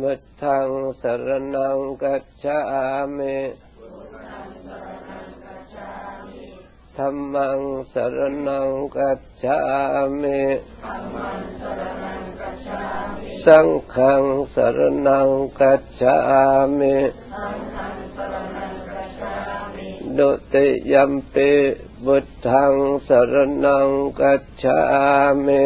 มุทังสรนังกัจฉามิธรรมังสรนังกัจฉามิสังฆังสรนังกัจฉามิดุติยัมปิบุตังสรนังกัจฉามิ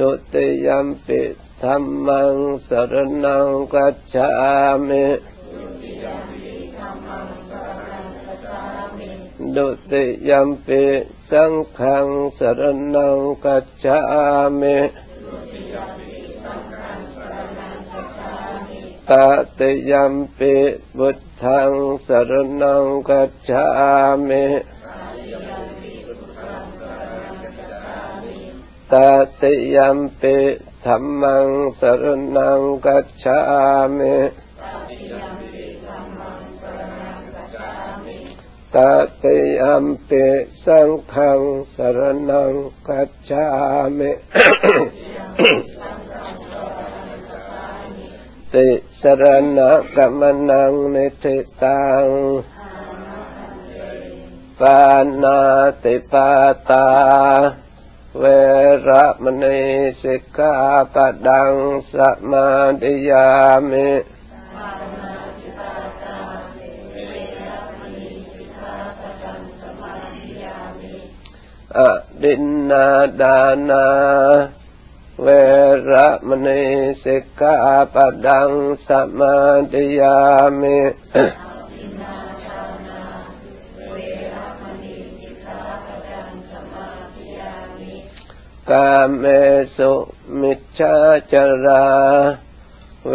ดุติยัมปิธรรมังสรนังกัจฉามิดุติยัมปิสังฆังสรนังกัจฉามิตติยัมปิบุตังสรนังกัจฉามิ ตติยัมปิธรรมังสรนังกัจฉามิตติยัมปิสังฆังสรนังกัจฉามิติสรณะกัมนังนิทิตังปานาติปาตา เวระมณีสิกขาปดังสมาธิยามิอดินนาดานา เวระมณีสิกขาปดังสมาธิยามิ กาเมสุมิจฉาจารา เว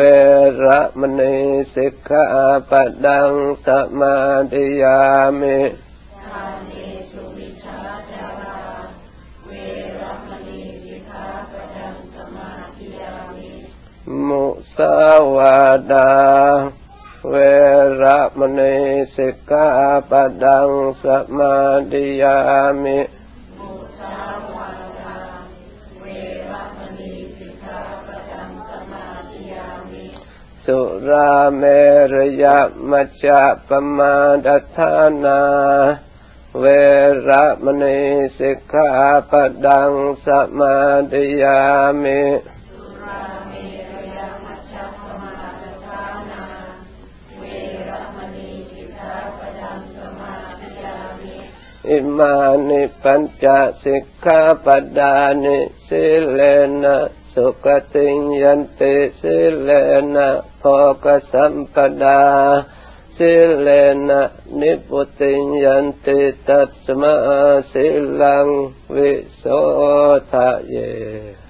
ระมณีสิกขาปดังสมาธิยามิมุสาวาดา เวระมณีสิกขาปดังสมาธิยามิ สุราเมรยมัจจปมาดัฏานา เวระมณีสิกขาปดังสมาธิยามิอิมานิปัญจสิกขาปดานิสิเลนะ สุขติยันติสิเลนะโภกสัมปดาสิเลนะนิพุติยันติตัสมาสิลังวิโสทะเย